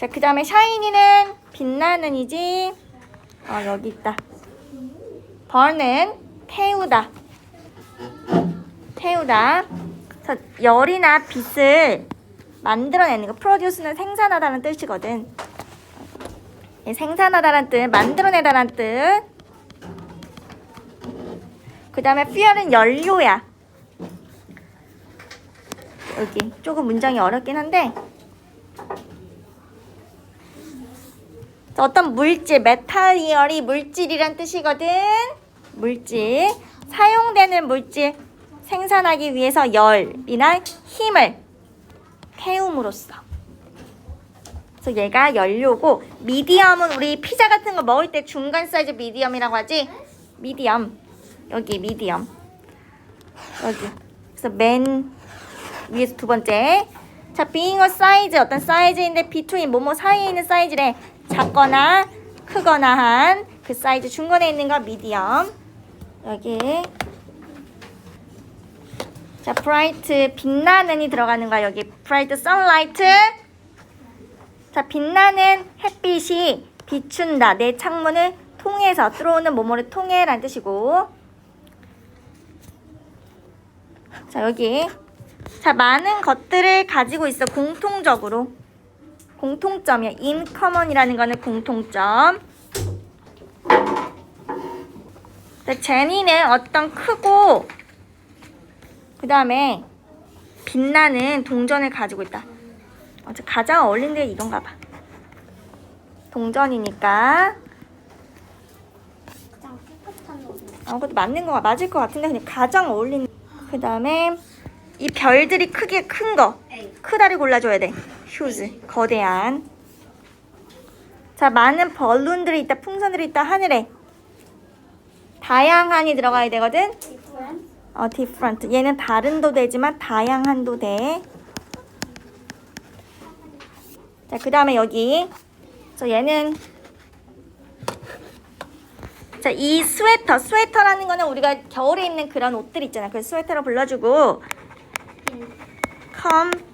자, 그 다음에 샤이니는 빛나는이지. 어, 여기 있다. 버는 태우다. 태우다. 그래서 열이나 빛을 만들어내는 거. 프로듀스는 생산하다는 뜻이거든. 예, 생산하다는 뜻, 만들어내다는 뜻. 그 다음에 fuel은 연료야. 여기 조금 문장이 어렵긴 한데 어떤 물질, 메탈리얼이 물질이란 뜻이거든. 물질. 사용되는 물질 생산하기 위해서 열이나 힘을 태움으로써. 그래서 얘가 연료고 미디엄은 우리 피자 같은 거 먹을 때 중간 사이즈 미디엄이라고 하지. 미디엄. 여기 미디엄. 여기. 그래서 맨 위에서 두 번째. 자, being a size 어떤 사이즈인데 between 뭐뭐 사이에 있는 사이즈래. 작거나 크거나 한 그 사이즈 중간에 있는 거 미디엄. 여기. 자, bright 빛나는이 들어가는 거야. 여기 bright sunlight. 자, 빛나는 햇빛이 비춘다. 내 창문을 통해서 들어오는 뭐뭐를 통해 라는 뜻이고. 자, 여기. 자, 많은 것들을 가지고 있어. 공통적으로. 공통점이야. in common이라는 거는 공통점. 자, 제니는 어떤 크고 그 다음에 빛나는 동전을 가지고 있다. 어, 저 가장 어울리는 게 이건가 봐. 동전이니까. 아, 그것도 맞는 거 맞을 것 같은데 그냥 가장 어울리는. 그 다음에 이 별들이 크게 큰 거. A. 크다를 골라줘야 돼. 휴즈. 거대한. 자, 많은 벌룬들이 있다. 풍선들이 있다. 하늘에. 다양한이 들어가야 되거든. 어, different. 얘는 다른도 되지만 다양한도 돼. 자, 그 다음에 여기. 저 얘는 자, 이 스웨터. 스웨터라는 거는 우리가 겨울에 입는 그런 옷들 있잖아. 그래서 스웨터로 불러주고 come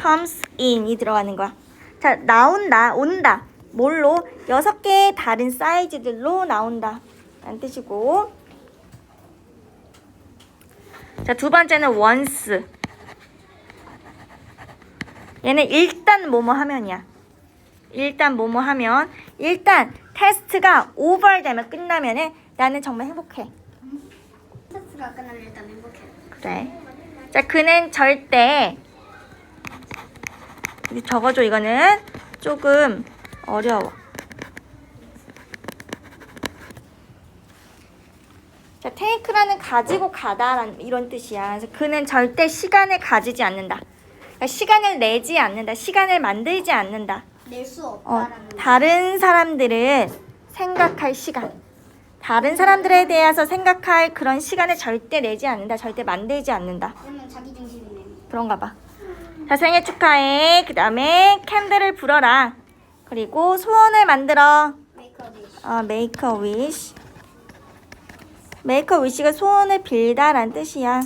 comes in이 들어가는 거야. 자, 나온다, 온다. 뭘로? 여섯 개의 다른 사이즈들로 나온다. 라는 뜻이고. 자, 두 번째는 once. 얘는 일단 뭐뭐 하면이야. 일단 뭐뭐 하면. 일단 테스트가 오버 되면 끝나면은 나는 정말 행복해. 테스트가 끝나면 일단 행복해. 그래. 자, 그는 절대 이거 적어줘 이거는 조금 어려워. 자, 테이크라는 가지고 가다라는 이런 뜻이야. 그래서 그는 절대 시간을 가지지 않는다. 그러니까 시간을 내지 않는다. 시간을 만들지 않는다. 낼 수 어, 없다라는 거. 다른 사람들을 생각할 시간. 다른 사람들에 대해서 생각할 그런 시간을 절대 내지 않는다. 절대 만들지 않는다. 그러면 자기 중심이네. 그런가 봐. 자, 생일 축하해. 그 다음에 캔들을 불어라. 그리고 소원을 만들어. 어, make a wish. make a wish가 소원을 빌다라는 뜻이야.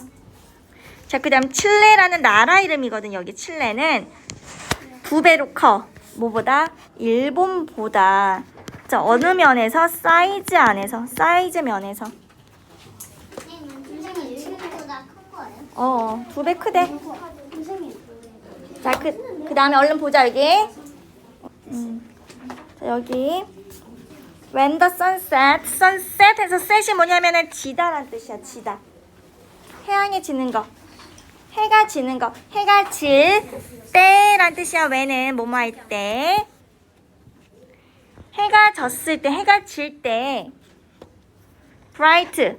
자, 그 다음 칠레라는 나라 이름이거든. 여기 칠레는 두 배로 커. 뭐보다? 일본보다. 자, 어느 면에서? 사이즈 안에서. 사이즈 면에서. 선생님 일본보다 큰 거예요? 어, 두 배 크대. 자, 그, 그 다음에 얼른 보자, 여기. 음. 자, 여기. When the sun set. sunset에서 set이 뭐냐면은 지다란 뜻이야, 지다. 태양이 지는 거. 해가 지는 거. 해가 질 때란 뜻이야, when은 뭐뭐 할 때. 해가 졌을 때, 해가 질 때. bright.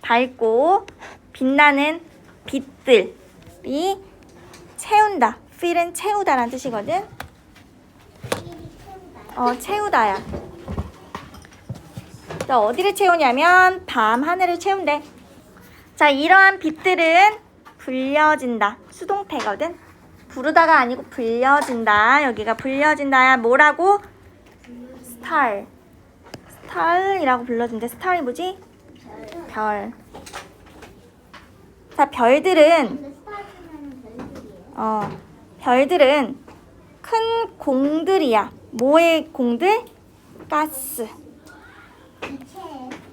밝고 빛나는 빛들이 채운다. fill은 채우다라는 뜻이거든. 어, 채우다야. 자, 어디를 채우냐면 밤 하늘을 채운대. 자, 이러한 빛들은 불려진다. 수동태거든. 부르다가 아니고 불려진다. 여기가 불려진다야. 뭐라고? 스타. 스타이라고 불러준대. 스타이 뭐지? 별. 자, 별들은 근데 스타트는 별들이에요. 어, 별들은 큰 공들이야. 뭐의 공들? 가스.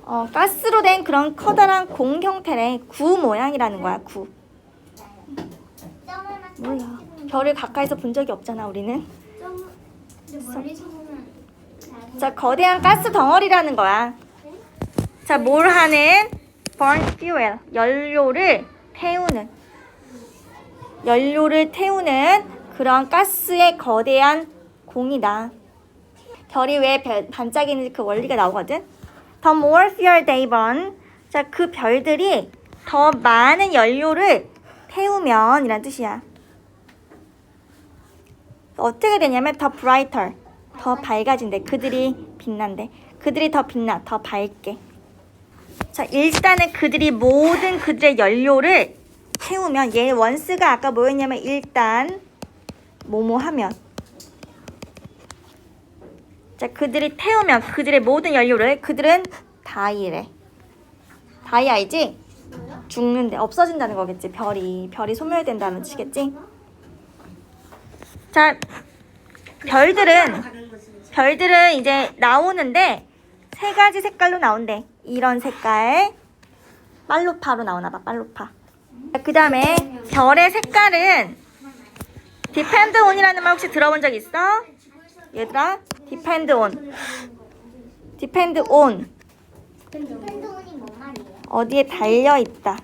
어, 가스로 된 그런 커다란 공 형태의 구 모양이라는 거야, 구. 몰라. 별을 가까이서 본 적이 없잖아, 우리는. 자, 거대한 가스 덩어리라는 거야. 자, 뭘 하는? burn fuel. 연료를 태우는. 연료를 태우는 그런 가스의 거대한 공이다. 별이 왜 별- 반짝이는지 그 원리가 나오거든. The more fuel they burn. 자, 그 별들이 더 많은 연료를 태우면 이란 뜻이야. 어떻게 되냐면 더 brighter. 더 밝아진대. 그들이 빛난대. 그들이 더 빛나. 더 밝게. 자, 일단은 그들이 모든 그들의 연료를 태우면 얘 원스가 아까 뭐였냐면 일단 뭐뭐 하면 자, 그들이 태우면 그들의 모든 연료를 그들은 다이래. 다이 알지? 죽는데 없어진다는 거겠지. 별이 별이 소멸된다는 뜻이겠지? 자, 별들은 별들은 이제 나오는데 세 가지 색깔로 나온대. 이런 색깔. 빨로파로 나오나 봐. 빨로파. 그 다음에 별의 색깔은 depend on이라는 말 혹시 들어본 적 있어? 얘들아, depend on. depend? 어디에 달려 있다.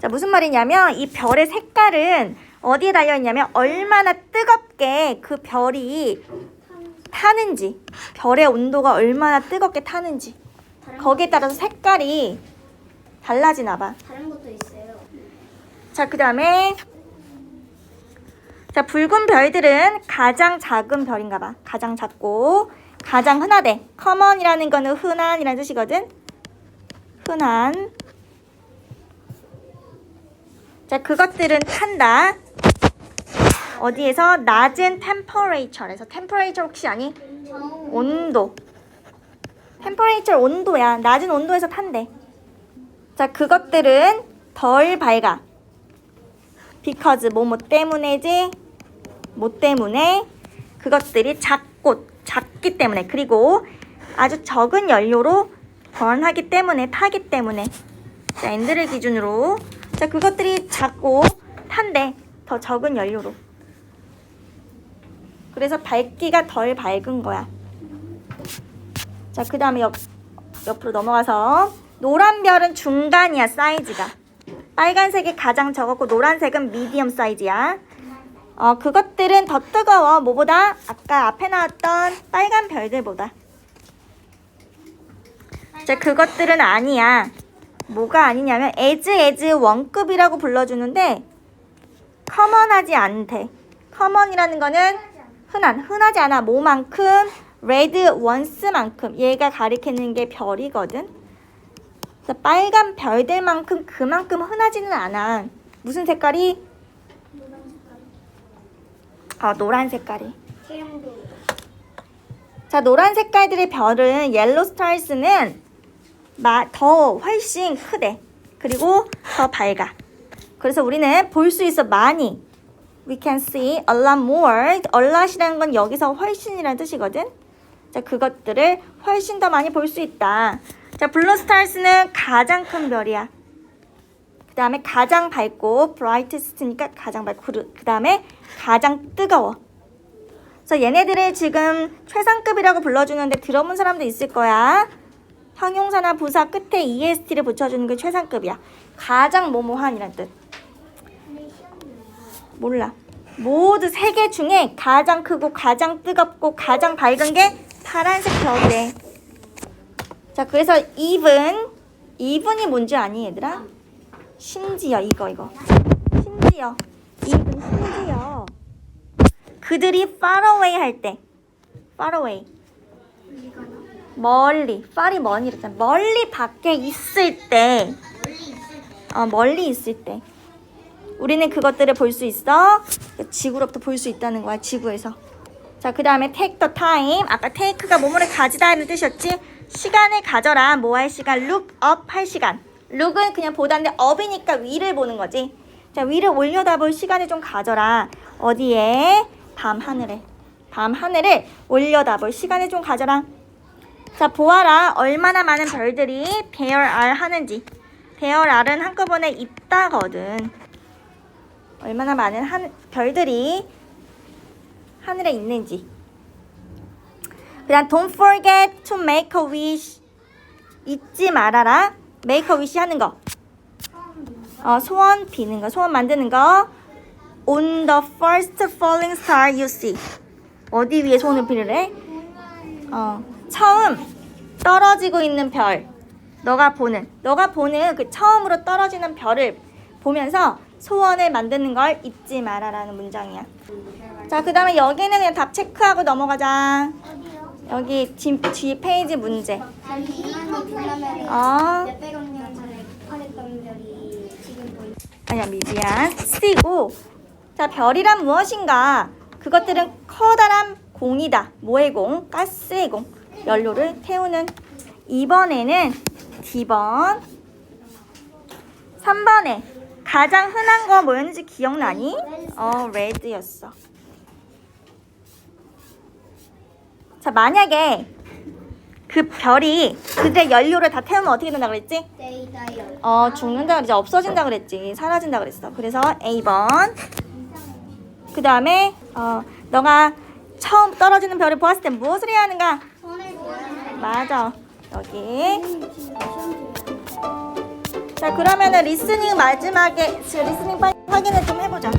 자, 무슨 말이냐면 이 별의 색깔은 어디에 달려 있냐면 얼마나 뜨겁게 그 별이 타는지, 별의 온도가 얼마나 뜨겁게 타는지. 거기에 따라서 색깔이 달라지나 봐. 다른. 자, 그 다음에 자, 붉은 별들은 가장 작은 별인가 봐. 가장 작고 가장 흔하대. common이라는 거는 흔한이라는 뜻이거든. 흔한. 자, 그것들은 탄다. 어디에서 낮은 temperature에서 temperature 혹시 아니? 정. 온도. 템퍼레이처 온도야. 낮은 온도에서 탄대. 자, 그것들은 덜 밝아. Because 뭐뭐 때문에지? 뭐 때문에? 그것들이 작고 작기 때문에 그리고 아주 적은 연료로 번하기 때문에 타기 때문에 자, 엔드를 기준으로 자, 그것들이 작고 탄대. 더 적은 연료로. 그래서 밝기가 덜 밝은 거야. 자, 그 다음에 옆, 옆으로 넘어가서 노란 별은 중간이야, 사이즈가. 빨간색이 가장 적었고 노란색은 미디엄 사이즈야. 어, 그것들은 더 뜨거워. 뭐보다? 아까 앞에 나왔던 빨간 별들보다. 자, 그것들은 아니야. 뭐가 아니냐면 에즈 에즈 원급이라고 불러주는데 커먼하지 않대. 커먼이라는 거는 흔한, 흔하지 않아. 뭐만큼? 레드 원스만큼. 얘가 가리키는 게 별이거든. 빨간 별들만큼 그만큼 흔하지는 않아. 무슨 색깔이? 어, 노란 색깔이. 자, 노란 색깔들의 별은 옐로 스타일스는 마, 더 훨씬 크대. 그리고 더 밝아. 그래서 우리는 볼 수 있어 많이. We can see a lot more. a lot이라는 건 여기서 훨씬이라는 뜻이거든. 자, 그것들을 훨씬 더 많이 볼 수 있다. 자, 블루 스타일스는 가장 큰 별이야. 그 다음에 가장 밝고 brightest니까 가장 밝고 그 다음에 가장 뜨거워. 그래서 얘네들을 지금 최상급이라고 불러주는데 들어본 사람도 있을 거야. 형용사나 부사 끝에 est를 붙여주는 게 최상급이야. 가장 뭐뭐한이란 뜻. 몰라. 모두 세 개 중에 가장 크고 가장 뜨겁고 가장 밝은 게 파란색 별이래. 자, 그래서 even, even이 뭔지 아니 얘들아? 심지어 이거 이거. 심지어 even 심지어 그들이 far away 할 때, far away 멀리, far이 먼이 이랬잖아. 멀리 밖에 있을 때, 멀리. 어, 멀리 있을 때. 우리는 그것들을 볼 수 있어. 지구로부터 볼 수 있다는 거야, 지구에서. 자, 그 다음에 take the time. 아까 take가 뭐뭐를 가지다 하는 뜻이었지? 시간을 가져라. 뭐할 시간? up 할 시간. look은 그냥 보다인데 up이니까 위를 보는 거지. 자, 위를 올려다볼 시간을 좀 가져라. 어디에? 밤 하늘에. 밤 하늘을 올려다볼 시간을 좀 가져라. 자, 보아라. 얼마나 많은 별들이 배열 알 하는지. 배열 알은 한꺼번에 있다거든. 얼마나 많은 한, 별들이 하늘에 있는지. 그다음 don't forget to make a wish. 잊지 말아라. make a wish 하는 거. 어, 소원 비는 거, 소원 만드는 거. On the first falling star you see. 어디 위에 소원을 비르래? 어, 처음 떨어지고 있는 별. 너가 보는, 너가 보는 그 처음으로 떨어지는 별을 보면서 소원을 만드는 걸 잊지 마라라는 문장이야. 자, 그 다음에 여기는 그냥 답 체크하고 넘어가자. 여기 뒤, 뒤 페이지 문제. 어. 아니야, 미지안. C고. 자, 별이란 무엇인가? 그것들은 커다란 공이다. 뭐의 공? 가스의 공. 연료를 태우는. 2번에는 D번. 3번에 가장 흔한 거 뭐였는지 기억나니? 어, 레드였어. 자, 만약에 그 별이 그들의 연료를 다 태우면 어떻게 된다 그랬지? 어, 죽는다 그랬지. 없어진다 그랬지. 사라진다 그랬어. 그래서 A번. 그 다음에, 어, 너가 처음 떨어지는 별을 보았을 때 무엇을 해야 하는가? 맞아. 여기. 자, 그러면은 리스닝 마지막에, 리스닝 확인을 좀 해보자.